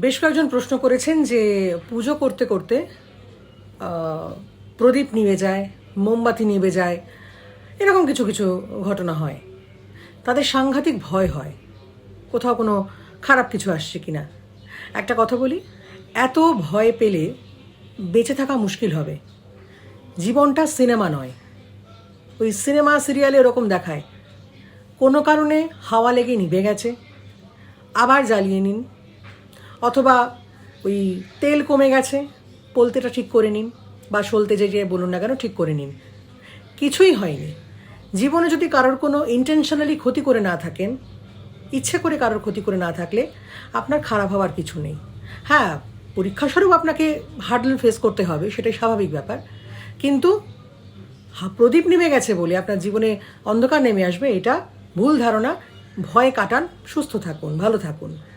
বেশ কয়েকজন প্রশ্ন করেছেন যে পুজো করতে করতে প্রদীপ নিভে যায়, মোমবাতি নিভে যায়, এরকম কিছু কিছু ঘটনা হয়। তাদের সাংঘাতিক ভয় হয়। কোথাও কোনো খারাপ কিছু আসছে কি না একটা কথা বলি, এত ভয় পেলে বেঁচে থাকা মুশকিল হবে। জীবনটা সিনেমা নয়। ওই সিনেমা, সিরিয়ালে এরকম দেখায়। কোনো কারণে হাওয়া লেগে নিভে গেছে। আবার জ্বালিয়ে নিন। অথবা ওই তেল কমে গেছে, পোলতেটা ঠিক করে নিন বা সলতে যে যে বলুন না কেন ঠিক করে নিন। কিছুই হয়নি। জীবনে যদি কারোর কোনো ইন্টেনশনালি ক্ষতি করে না থাকেন, ইচ্ছে করে কারোর ক্ষতি করে না থাকলে আপনার খারাপ হওয়ার কিছু নেই। হ্যাঁ পরীক্ষাস্বরূপ আপনাকে হার্ডল ফেস করতে হবে, সেটাই স্বাভাবিক ব্যাপার। কিন্তু প্রদীপ নেমে গেছে বলে আপনার জীবনে অন্ধকার নেমে আসবে, এটা ভুল ধারণা। ভয় কাটান, সুস্থ থাকুন, ভালো থাকুন।